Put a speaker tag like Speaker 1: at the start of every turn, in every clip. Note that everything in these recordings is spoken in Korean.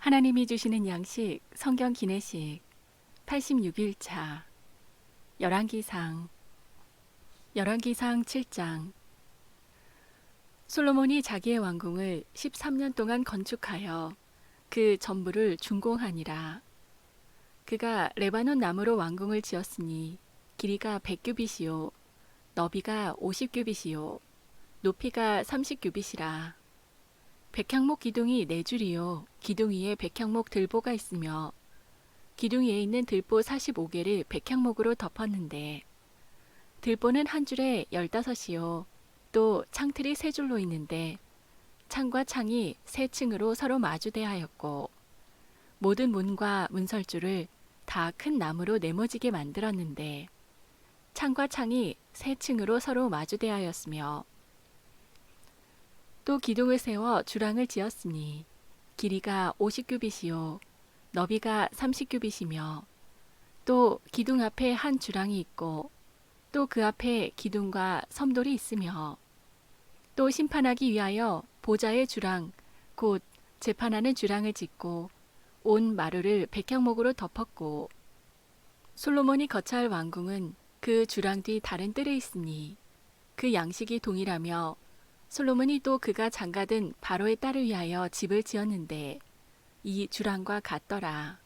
Speaker 1: 하나님이 주시는 양식 성경 기내식 86일차 열왕기상 열왕기상 7장. 솔로몬이 자기의 왕궁을 13년 동안 건축하여 그 전부를 준공하니라. 그가 레바논 나무로 왕궁을 지었으니 길이가 100규빗이요 너비가 50규빗이요 높이가 30규빗이라 백향목 기둥이 네 줄이요. 기둥 위에 백향목 들보가 있으며 기둥 위에 있는 들보 45개를 백향목으로 덮었는데 들보는 한 줄에 15이요. 또 창틀이 세 줄로 있는데 창과 창이 세 층으로 서로 마주대하였고 모든 문과 문설주를 다큰 나무로 네모지게 만들었는데 창과 창이 세 층으로 서로 마주대하였으며 또 기둥을 세워 주랑을 지었으니 길이가 50규빗이요 너비가 30규빗이며 또 기둥 앞에 한 주랑이 있고 또 그 앞에 기둥과 섬돌이 있으며 또 심판하기 위하여 보좌의 주랑 곧 재판하는 주랑을 짓고 온 마루를 백향목으로 덮었고 솔로몬이 거처할 왕궁은 그 주랑 뒤 다른 뜰에 있으니 그 양식이 동일하며 솔로몬이 또 그가 장가든 바로의 딸을 위하여 집을 지었는데 이 주랑과 같더라.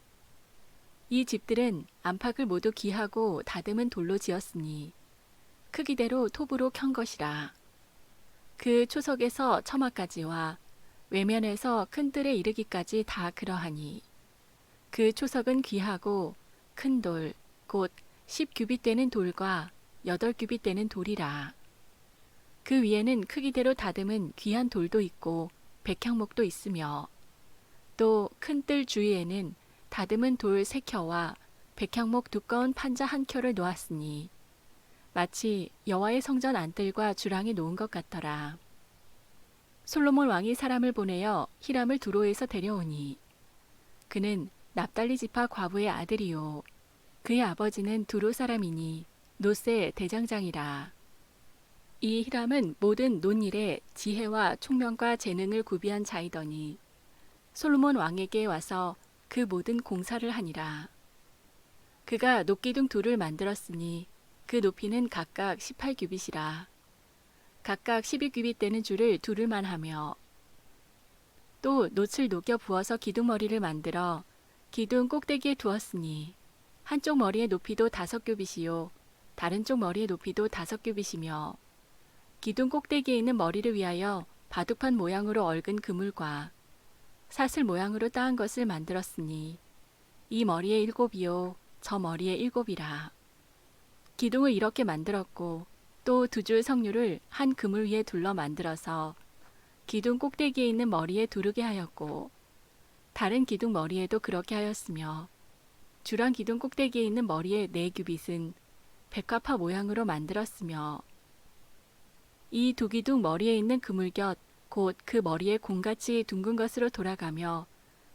Speaker 1: 이 집들은 안팎을 모두 기하고 다듬은 돌로 지었으니 크기대로 톱으로 켠 것이라. 그 초석에서 처마까지와 외면에서 큰 뜰에 이르기까지 다 그러하니 그 초석은 귀하고 큰 돌, 곧 10규빗 되는 돌과 8규빗 되는 돌이라. 그 위에는 크기대로 다듬은 귀한 돌도 있고 백향목도 있으며 또 큰 뜰 주위에는 다듬은 돌 세 켜와 백향목 두꺼운 판자 한 켜를 놓았으니 마치 여호와의 성전 안뜰과 주랑에 놓은 것 같더라. 솔로몬 왕이 사람을 보내어 히람을 두로에서 데려오니 그는 납달리 지파 과부의 아들이요 그의 아버지는 두로 사람이니 노세 대장장이라. 이 히람은 모든 논일에 지혜와 총명과 재능을 구비한 자이더니 솔로몬 왕에게 와서 그 모든 공사를 하니라. 그가 녹기둥 둘을 만들었으니 그 높이는 각각 18규빗이라. 각각 12규빗 되는 줄을 두를만 하며 또 놋을 녹여 부어서 기둥머리를 만들어 기둥 꼭대기에 두었으니 한쪽 머리의 높이도 다섯 규빗이요 다른 쪽 머리의 높이도 다섯 규빗이며 기둥 꼭대기에 있는 머리를 위하여 바둑판 모양으로 얽은 그물과 사슬 모양으로 따은 것을 만들었으니 이 머리에 일곱이요 저 머리에 일곱이라. 기둥을 이렇게 만들었고 또 두 줄 석류를 한 그물 위에 둘러 만들어서 기둥 꼭대기에 있는 머리에 두르게 하였고 다른 기둥 머리에도 그렇게 하였으며 주랑 기둥 꼭대기에 있는 머리에 네 규빗은 백화파 모양으로 만들었으며 이 두 기둥 머리에 있는 그물곁 곧 그 머리에 공같이 둥근 것으로 돌아가며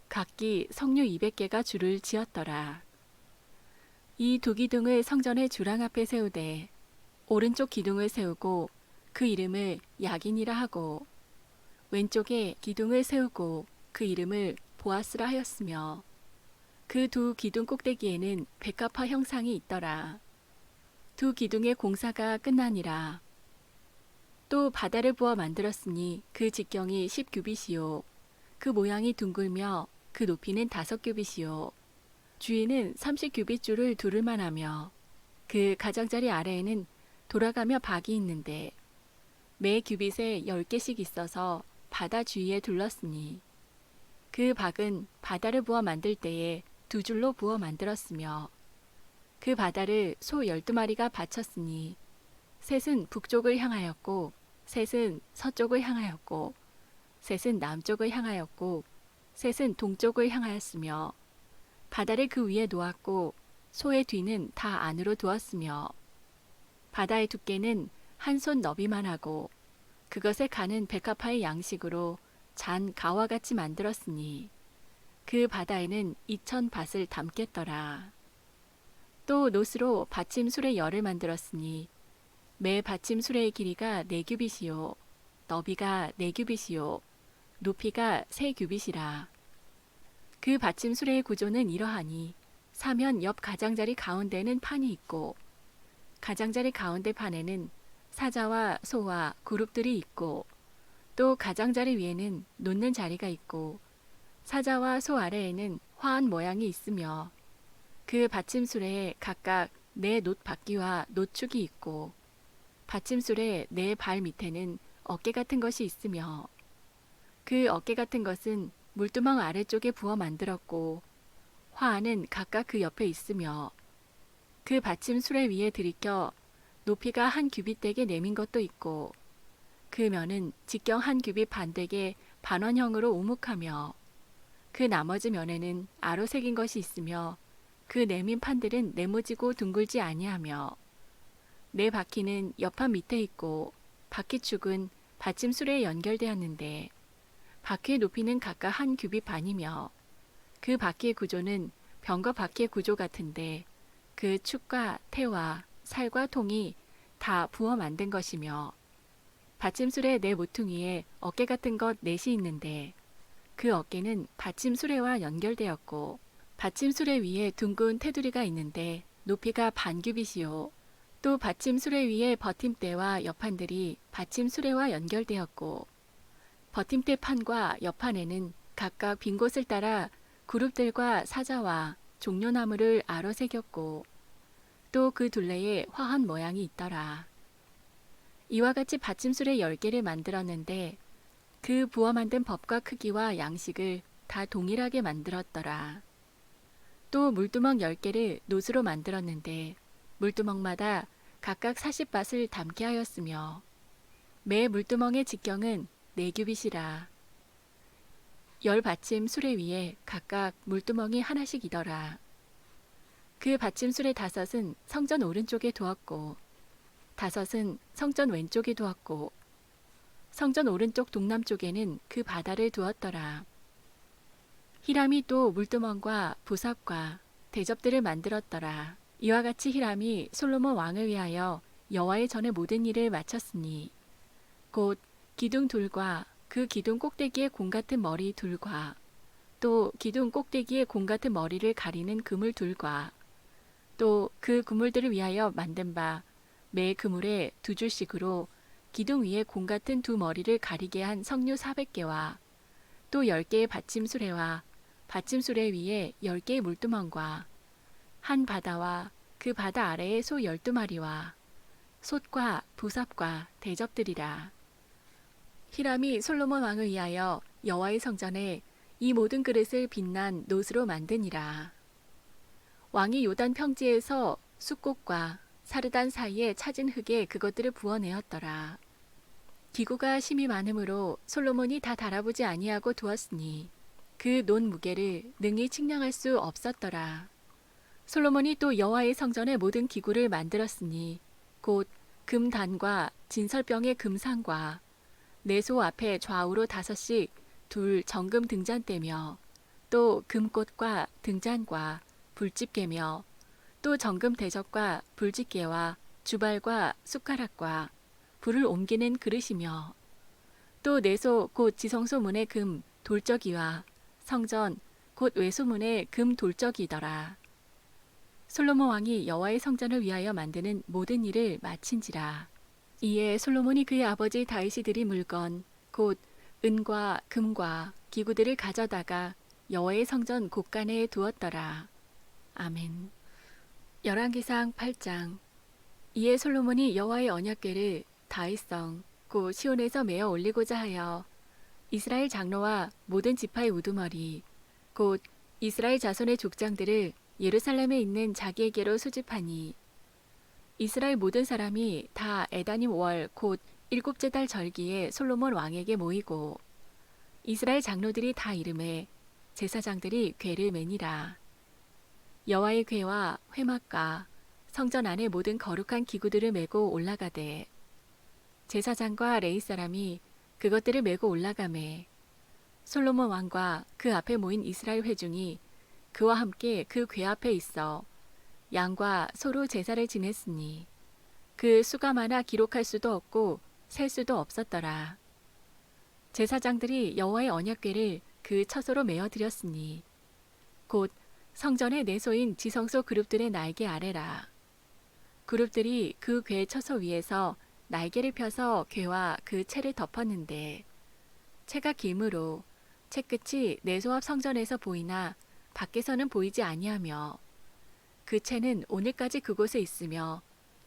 Speaker 1: 각기 석류 200개가 줄을 지었더라. 이 두 기둥을 성전의 주랑 앞에 세우되 오른쪽 기둥을 세우고 그 이름을 야긴이라 하고 왼쪽에 기둥을 세우고 그 이름을 보아스라 하였으며 그 두 기둥 꼭대기에는 백합화 형상이 있더라. 두 기둥의 공사가 끝나니라. 또 바다를 부어 만들었으니 그 직경이 10규빗이요. 그 모양이 둥글며 그 높이는 다섯 규빗이요. 주위는 30규빗 줄을 두를 만 하며 그 가장자리 아래에는 돌아가며 박이 있는데 매 규빗에 10개씩 있어서 바다 주위에 둘렀으니 그 박은 바다를 부어 만들 때에 두 줄로 부어 만들었으며 그 바다를 소 12마리가 바쳤으니 셋은 북쪽을 향하였고 셋은 서쪽을 향하였고 셋은 남쪽을 향하였고 셋은 동쪽을 향하였으며 바다를 그 위에 놓았고 소의 뒤는 다 안으로 두었으며 바다의 두께는 한 손 너비만 하고 그것에 가는 백합화의 양식으로 잔 가와 같이 만들었으니 그 바다에는 이천 밭을 담겠더라. 또 노스로 받침 수레 열을 만들었으니 매 받침 수레의 길이가 네 규빗이요 너비가 네 규빗이요 높이가 세 규빗이라. 그 받침 수레의 구조는 이러하니 사면 옆 가장자리 가운데는 판이 있고 가장자리 가운데 판에는 사자와 소와 그룹들이 있고 또 가장자리 위에는 놓는 자리가 있고 사자와 소 아래에는 화한 모양이 있으며 그 받침술에 각각 네 놋바퀴와 놋축이 있고 받침술의 네 발 밑에는 어깨 같은 것이 있으며 그 어깨 같은 것은 물두멍 아래쪽에 부어 만들었고 화안은 각각 그 옆에 있으며 그 받침 수레 위에 들이켜 높이가 한 규빗되게 내민 것도 있고 그 면은 직경 한 규빗 반되게 반원형으로 오목하며 그 나머지 면에는 아로 새긴 것이 있으며 그 내민 판들은 네모지고 둥글지 아니하며 네 바퀴는 옆판 밑에 있고 바퀴축은 받침 수레에 연결되었는데 바퀴의 높이는 각각 한 규빗 반이며 그 바퀴의 구조는 병거 바퀴의 구조 같은데 그 축과 태와 살과 통이 다 부어 만든 것이며 받침술의 네 모퉁이에 어깨 같은 것 넷이 있는데 그 어깨는 받침수레와 연결되었고 받침수레 위에 둥근 테두리가 있는데 높이가 반 규빗이요 또 받침 수레 위에 버팀대와 옆판들이 받침 수레와 연결되었고 버팀대 판과 옆판에는 각각 빈 곳을 따라 그룹들과 사자와 종려나무를 아로 새겼고 또 그 둘레에 화한 모양이 있더라. 이와 같이 받침술의 열 개를 만들었는데 그 부어 만든 법과 크기와 양식을 다 동일하게 만들었더라. 또 물두멍 열 개를 노스로 만들었는데 물두멍마다 각각 40밭을 담게 하였으며 매 물두멍의 직경은 네 규빗이라. 열 받침 수레 위에 각각 물두멍이 하나씩이더라. 그 받침 수레 다섯은 성전 오른쪽에 두었고 다섯은 성전 왼쪽에 두었고 성전 오른쪽 동남쪽에는 그 바다를 두었더라. 히람이 또 물두멍과 부삽과 대접들을 만들었더라. 이와 같이 히람이 솔로몬 왕을 위하여 여호와의 전에 모든 일을 마쳤으니 곧 기둥 둘과 그 기둥 꼭대기에 공 같은 머리 둘과 또 기둥 꼭대기에 공 같은 머리를 가리는 그물 둘과 또 그 그물들을 위하여 만든 바 매 그물에 두 줄씩으로 기둥 위에 공 같은 두 머리를 가리게 한 석류 400개와 또 10개의 받침수레와 받침수레 위에 10개의 물두멍과 한 바다와 그 바다 아래에 소 12마리와 솥과 부삽과 대접들이라. 히람이 솔로몬 왕을 위하여 여호와의 성전에 이 모든 그릇을 빛난 노스로 만드니라. 왕이 요단 평지에서 숫꽃과 사르단 사이에 찾은 흙에 그것들을 부어내었더라. 기구가 심이 많으므로 솔로몬이 다 달아보지 아니하고 두었으니 그 논 무게를 능히 측량할 수 없었더라. 솔로몬이 또 여호와의 성전의 모든 기구를 만들었으니 곧 금단과 진설병의 금상과 내소 앞에 좌우로 다섯씩 둘 정금 등잔대며 또 금꽃과 등잔과 불집게며 또 정금 대접과 불집게와 주발과 숟가락과 불을 옮기는 그릇이며 또 내소 곧 지성소문의 금 돌적이와 성전 곧 외소문의 금 돌적이더라. 솔로몬 왕이 여호와의 성전을 위하여 만드는 모든 일을 마친지라. 이에 솔로몬이 그의 아버지 다윗이 들인 물건 곧 은과 금과 기구들을 가져다가 여호와의 성전 곳간에 두었더라. 아멘. 열왕기상 8장 이에 솔로몬이 여호와의 언약궤를 다윗성 곧 시온에서 메어 올리고자 하여 이스라엘 장로와 모든 지파의 우두머리 곧 이스라엘 자손의 족장들을 예루살렘에 있는 자기에게로 수집하니. 이스라엘 모든 사람이 다 에다님 월 곧 일곱째 달 절기에 솔로몬 왕에게 모이고 이스라엘 장로들이 다 이름에 제사장들이 궤를 매니라. 여호와의 궤와 회막과 성전 안의 모든 거룩한 기구들을 메고 올라가되 제사장과 레이 사람이 그것들을 메고 올라가매 솔로몬 왕과 그 앞에 모인 이스라엘 회중이 그와 함께 그 궤 앞에 있어 양과 소로 제사를 지냈으니 그 수가 많아 기록할 수도 없고 셀 수도 없었더라. 제사장들이 여호와의 언약궤를 그 처소로 메어 드렸으니 곧 성전의 내소인 지성소 그룹들의 날개 아래라. 그룹들이 그 궤 처소 위에서 날개를 펴서 궤와 그 채를 덮었는데 채가 길므로 채 끝이 내소 앞 성전에서 보이나 밖에서는 보이지 아니하며 그 채는 오늘까지 그곳에 있으며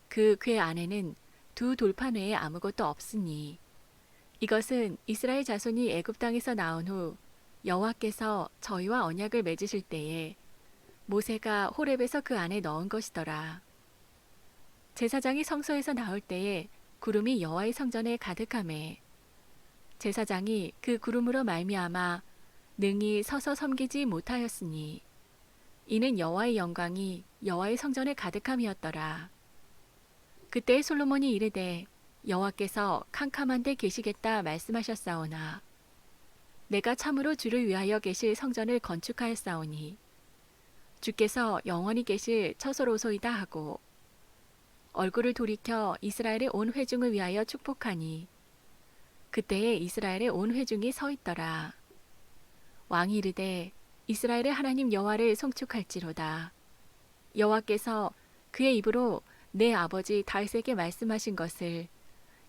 Speaker 1: 그 궤 안에는 두 돌판 외에 아무것도 없으니 이것은 이스라엘 자손이 애굽 땅에서 나온 후 여호와께서 저희와 언약을 맺으실 때에 모세가 호렙에서 그 안에 넣은 것이더라. 제사장이 성소에서 나올 때에 구름이 여호와의 성전에 가득함에 제사장이 그 구름으로 말미암아 능히 서서 섬기지 못하였으니 이는 여호와의 영광이 여호와의 성전에 가득함이었더라. 그때 솔로몬이 이르되 여호와께서 캄캄한 데 계시겠다 말씀하셨사오나 내가 참으로 주를 위하여 계실 성전을 건축하였사오니 주께서 영원히 계실 처소로소이다 하고 얼굴을 돌이켜 이스라엘의 온 회중을 위하여 축복하니 그때에 이스라엘의 온 회중이 서 있더라. 왕이 이르되 이스라엘의 하나님 여호와를 송축할지로다. 여호와께서 그의 입으로 내 아버지 다윗에게 말씀하신 것을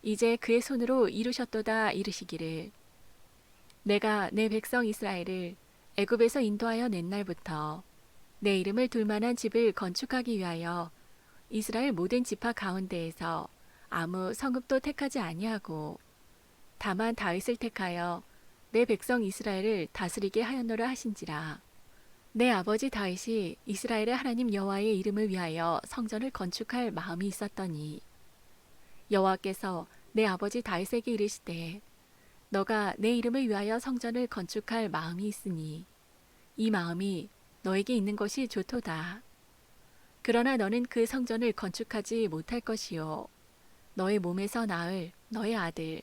Speaker 1: 이제 그의 손으로 이루셨도다 이르시기를 내가 내 백성 이스라엘을 애굽에서 인도하여 낸 날부터 내 이름을 둘 만한 집을 건축하기 위하여 이스라엘 모든 지파 가운데에서 아무 성읍도 택하지 아니하고 다만 다윗을 택하여 내 백성 이스라엘을 다스리게 하였노라 하신지라 내 아버지 다윗이 이스라엘의 하나님 여호와의 이름을 위하여 성전을 건축할 마음이 있었더니 여호와께서 내 아버지 다윗에게 이르시되 너가 내 이름을 위하여 성전을 건축할 마음이 있으니 이 마음이 너에게 있는 것이 좋도다. 그러나 너는 그 성전을 건축하지 못할 것이요 너의 몸에서 나을 너의 아들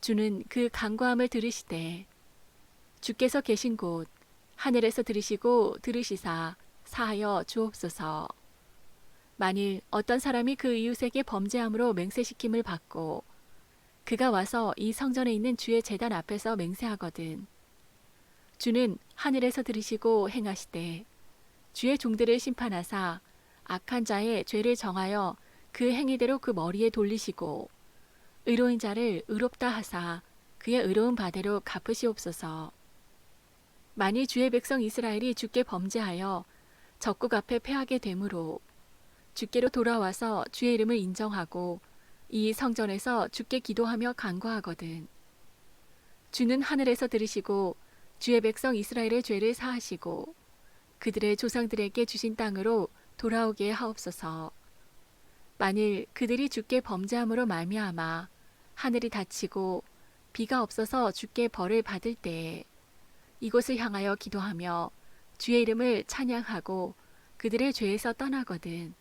Speaker 1: 주는 그 간구함을 들으시되 주께서 계신 곳 하늘에서 들으시고 들으시사 사하여 주옵소서. 만일 어떤 사람이 그 이웃에게 범죄함으로 맹세시킴을 받고 그가 와서 이 성전에 있는 주의 제단 앞에서 맹세하거든. 주는 하늘에서 들으시고 행하시되 주의 종들을 심판하사 악한 자의 죄를 정하여 그 행위대로 그 머리에 돌리시고 의로운 자를 의롭다 하사 그의 의로운 바대로 갚으시옵소서. 만일 주의 백성 이스라엘이 주께 범죄하여 적국 앞에 패하게 되므로 주께로 돌아와서 주의 이름을 인정하고 이 성전에서 주께 기도하며 간구하거든. 주는 하늘에서 들으시고 주의 백성 이스라엘의 죄를 사하시고 그들의 조상들에게 주신 땅으로 돌아오게 하옵소서. 만일 그들이 주께 범죄함으로 말미암아 하늘이 닫히고 비가 없어서 주께 벌을 받을 때에 이곳을 향하여 기도하며 주의 이름을 찬양하고 그들의 죄에서 떠나거든.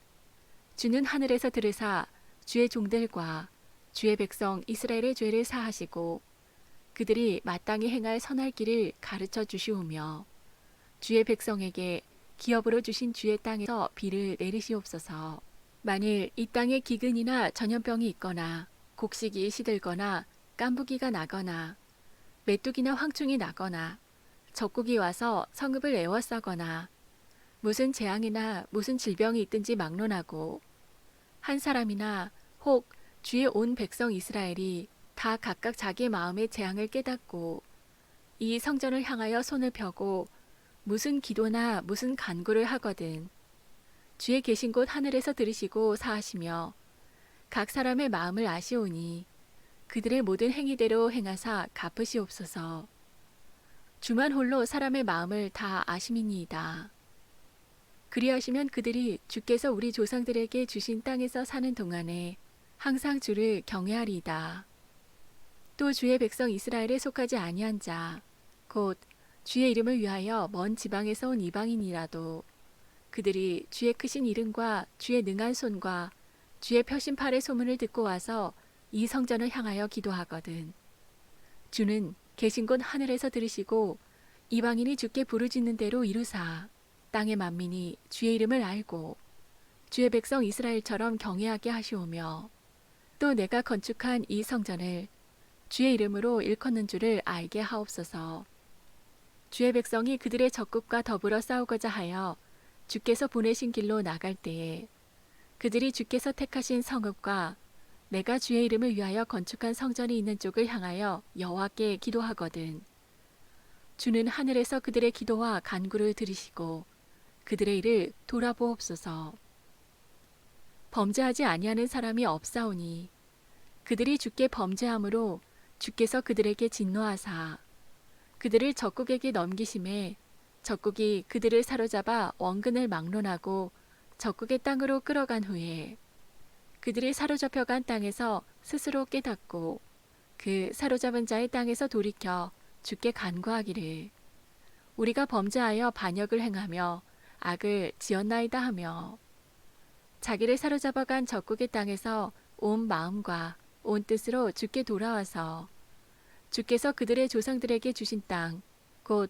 Speaker 1: 주는 하늘에서 들으사 주의 종들과 주의 백성 이스라엘의 죄를 사하시고 그들이 마땅히 행할 선할 길을 가르쳐 주시오며 주의 백성에게 기업으로 주신 주의 땅에서 비를 내리시옵소서. 만일 이 땅에 기근이나 전염병이 있거나 곡식이 시들거나 깐부기가 나거나 메뚜기나 황충이 나거나 적국이 와서 성읍을 에워싸거나 무슨 재앙이나 무슨 질병이 있든지 막론하고 한 사람이나 혹 주의 온 백성 이스라엘이 다 각각 자기의 마음의 재앙을 깨닫고 이 성전을 향하여 손을 펴고 무슨 기도나 무슨 간구를 하거든 주의 계신 곳 하늘에서 들으시고 사하시며 각 사람의 마음을 아시오니 그들의 모든 행위대로 행하사 갚으시옵소서. 주만 홀로 사람의 마음을 다 아심이니이다. 그리하시면 그들이 주께서 우리 조상들에게 주신 땅에서 사는 동안에 항상 주를 경외하리이다. 또 주의 백성 이스라엘에 속하지 아니한 자, 곧 주의 이름을 위하여 먼 지방에서 온 이방인이라도 그들이 주의 크신 이름과 주의 능한 손과 주의 펴신 팔의 소문을 듣고 와서 이 성전을 향하여 기도하거든. 주는 계신 곳 하늘에서 들으시고 이방인이 주께 부르짖는 대로 이루사 땅의 만민이 주의 이름을 알고 주의 백성 이스라엘처럼 경외하게 하시오며 또 내가 건축한 이 성전을 주의 이름으로 일컫는 줄을 알게 하옵소서. 주의 백성이 그들의 적국과 더불어 싸우고자 하여 주께서 보내신 길로 나갈 때에 그들이 주께서 택하신 성읍과 내가 주의 이름을 위하여 건축한 성전이 있는 쪽을 향하여 여호와께 기도하거든. 주는 하늘에서 그들의 기도와 간구를 들으시고 그들의 일을 돌아보옵소서. 범죄하지 아니하는 사람이 없사오니 그들이 주께 범죄함으로 주께서 그들에게 진노하사 그들을 적국에게 넘기심에 적국이 그들을 사로잡아 원근을 막론하고 적국의 땅으로 끌어간 후에 그들이 사로잡혀간 땅에서 스스로 깨닫고 그 사로잡은 자의 땅에서 돌이켜 주께 간구하기를. 우리가 범죄하여 반역을 행하며 악을 지었나이다 하며 자기를 사로잡아간 적국의 땅에서 온 마음과 온 뜻으로 주께 돌아와서 주께서 그들의 조상들에게 주신 땅, 곧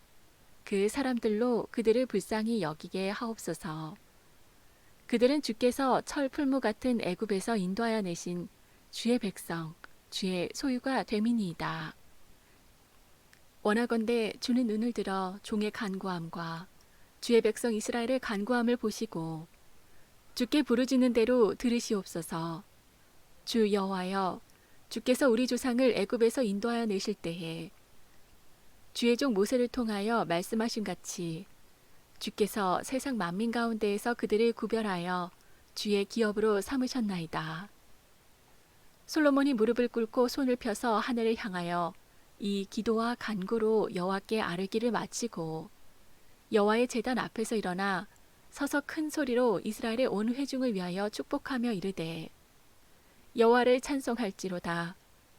Speaker 1: 그 사람들로 그들을 불쌍히 여기게 하옵소서. 그들은 주께서 철 풀무 같은 애굽에서 인도하여 내신 주의 백성, 주의 소유가 되민이이다. 원하건대 주는 눈을 들어 종의 간구함과 주의 백성 이스라엘의 간구함을 보시고 주께 부르짖는 대로 들으시옵소서. 주 여호와여, 주께서 우리 조상을 애굽에서 인도하여 내실 때에 주의 종 모세를 통하여 말씀하신 같이 주께서 세상 만민 가운데에서 그들을 구별하여 주의 기업으로 삼으셨나이다. 솔로몬이 무릎을 꿇고 손을 펴서 하늘을 향하여 이 기도와 간구로 여호와께 아뢰기를 마치고 여호와의 제단 앞에서 일어나 서서 큰 소리로 이스라엘의 온 회중을 위하여 축복하며 이르되 여호와를 찬송할지로다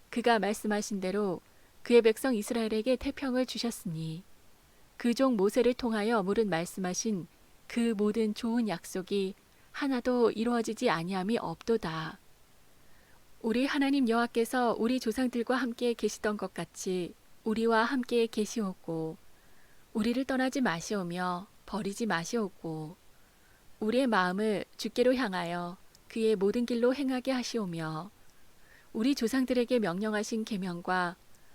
Speaker 1: 그가 말씀하신 대로 그의 백성 이스라엘에게 태평을 주셨으니 그 종 모세를 통하여 물은 말씀하신 그 모든 좋은 약속이 하나도 이루어지지 아니함이 없도다. 우리 하나님 여호와께서 우리 조상들과 함께 계시던 것 같이 우리와 함께 계시옵고 우리를 떠나지 마시오며 버리지 마시옵고 우리의 마음을 주께로 향하여 그의 모든 길로 행하게 하시오며 우리 조상들에게 명령하신 계명과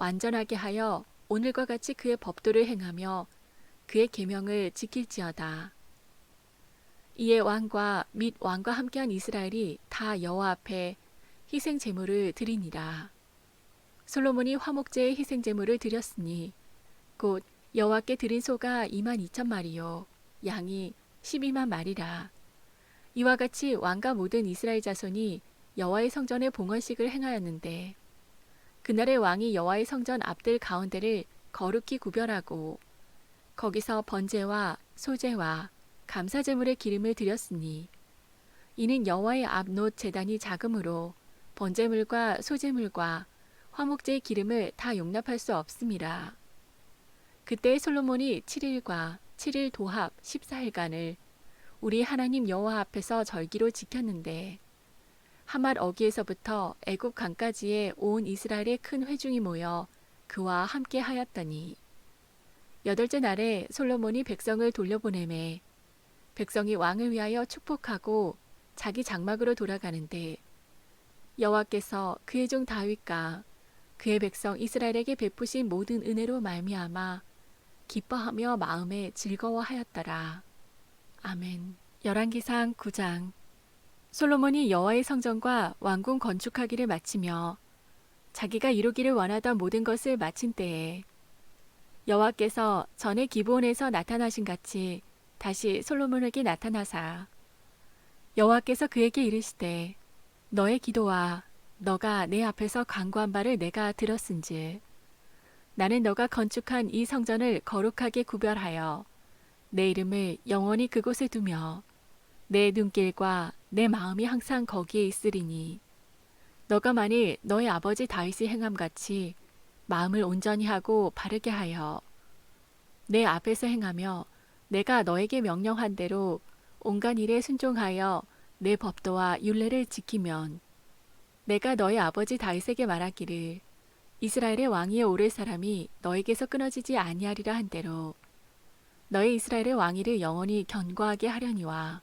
Speaker 1: 완전하게 하여 오늘과 같이 그의 법도를 행하며 그의 계명을 지킬지어다. 이에 왕과 및 왕과 함께한 이스라엘이 다 여호와 앞에 희생 제물을 드리니라. 솔로몬이 화목제의 희생 제물을 드렸으니 곧 여호와께 드린 소가 2만 2천 마리요 양이 12만 마리라. 이와 같이 왕과 모든 이스라엘 자손이 여호와의 성전에 봉헌식을 행하였는데 그날의 왕이 여호와의 성전 앞들 가운데를 거룩히 구별하고 거기서 번제와 소제와 감사 제물의 기름을 드렸으니 이는 여호와의 앞놋 제단이 작으므로 번제물과 소제물과 화목제의 기름을 다 용납할 수 없음이라. 그때 솔로몬이 7일과 7일 도합 14일간을 우리 하나님 여호와 앞에서 절기로 지켰는데 하맛 어기에서부터 애굽 강까지의 온 이스라엘의 큰 회중이 모여 그와 함께 하였더니 여덟째 날에 솔로몬이 백성을 돌려보내매 백성이 왕을 위하여 축복하고 자기 장막으로 돌아가는데 여호와께서 그의 종 다윗과 그의 백성 이스라엘에게 베푸신 모든 은혜로 말미암아 기뻐하며 마음에 즐거워하였더라. 아멘. 열왕기상 9장 솔로몬이 여호와의 성전과 왕궁 건축하기를 마치며 자기가 이루기를 원하던 모든 것을 마친 때에 여호와께서 전에 기브온에서 나타나신 같이 다시 솔로몬에게 나타나사 여호와께서 그에게 이르시되 너의 기도와 너가 내 앞에서 간구한 바를 내가 들었은즉 나는 너가 건축한 이 성전을 거룩하게 구별하여 내 이름을 영원히 그곳에 두며 내 눈길과 내 마음이 항상 거기에 있으리니. 너가 만일 너의 아버지 다윗이 행함 같이 마음을 온전히 하고 바르게 하여 내 앞에서 행하며 내가 너에게 명령한 대로 온갖 일에 순종하여 내 법도와 율례를 지키면 내가 너의 아버지 다윗에게 말하기를 이스라엘의 왕위에 오를 사람이 너에게서 끊어지지 아니하리라 한 대로 너의 이스라엘의 왕위를 영원히 견고하게 하려니와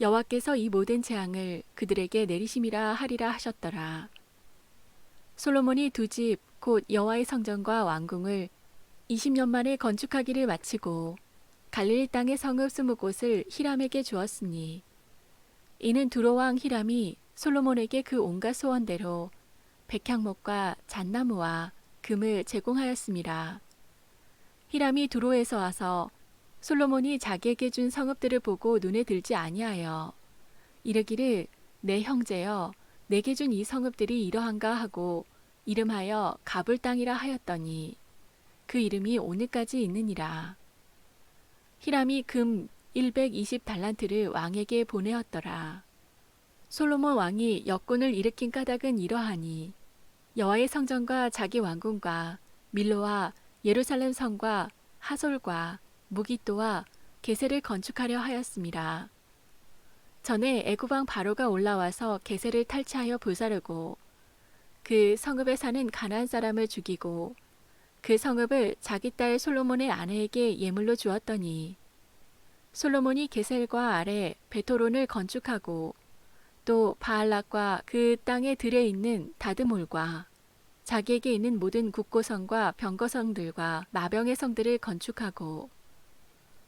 Speaker 1: 여호와께서 이 모든 재앙을 그들에게 내리심이라 하리라 하셨더라. 솔로몬이 두 집 곧 여호와의 성전과 왕궁을 20년 만에 건축하기를 마치고 갈릴리 땅의 성읍 스무 곳을 히람에게 주었으니 이는 두로 왕 히람이 솔로몬에게 그 온갖 소원대로 백향목과 잣나무와 금을 제공하였습니다. 히람이 두로에서 와서 솔로몬이 자기에게 준 성읍들을 보고 눈에 들지 아니하여 이르기를 내 형제여 내게 준 이 성읍들이 이러한가 하고 이름하여 가불 땅이라 하였더니 그 이름이 오늘까지 있느니라. 히람이 금 120 달란트를 왕에게 보내었더라. 솔로몬 왕이 역군을 일으킨 까닭은 이러하니 여호와의 성전과 자기 왕궁과 밀로와 예루살렘 성과 하솔과 무기또와 게세를 건축하려 하였습니다. 전에 애굽왕 바로가 올라와서 게세를 탈취하여 불사르고 그 성읍에 사는 가나안 사람을 죽이고 그 성읍을 자기 딸 솔로몬의 아내에게 예물로 주었더니 솔로몬이 게셀과 아래 베토론을 건축하고 또 바알락과 그 땅의 들에 있는 다드몰과 자기에게 있는 모든 국고성과 병거성들과 마병의 성들을 건축하고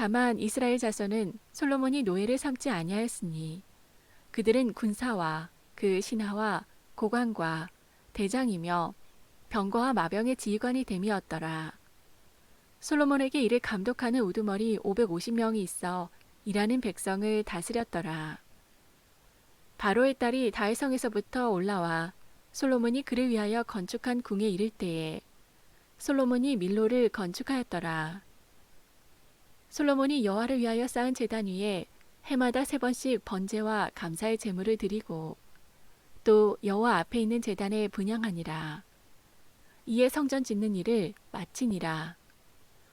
Speaker 1: 다만 이스라엘 자손은 솔로몬이 노예를 삼지 아니하였으니 그들은 군사와 그 신하와 고관과 대장이며 병거와 마병의 지휘관이 됨이었더라. 솔로몬에게 이를 감독하는 우두머리 550명이 있어 일하는 백성을 다스렸더라. 바로의 딸이 다윗성에서부터 올라와 솔로몬이 그를 위하여 건축한 궁에 이를 때에 솔로몬이 밀로를 건축하였더라. 솔로몬이 여호와를 위하여 쌓은 제단 위에 해마다 세 번씩 번제와 감사의 제물을 드리고 또 여호와 앞에 있는 제단에 분양하니라. 이에 성전 짓는 일을 마치니라.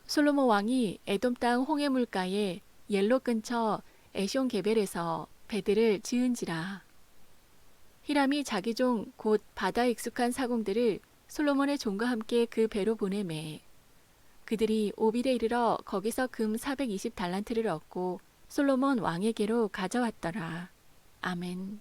Speaker 1: 솔로몬 왕이 에돔 땅 홍해 물가에 옐로 근처 에숑 게벨에서 배들을 지은지라. 히람이 자기 종 곧 바다에 익숙한 사공들을 솔로몬의 종과 함께 그 배로 보내매 그들이 오빌에 이르러 거기서 금 420달란트를 얻고 솔로몬 왕에게로 가져왔더라. 아멘.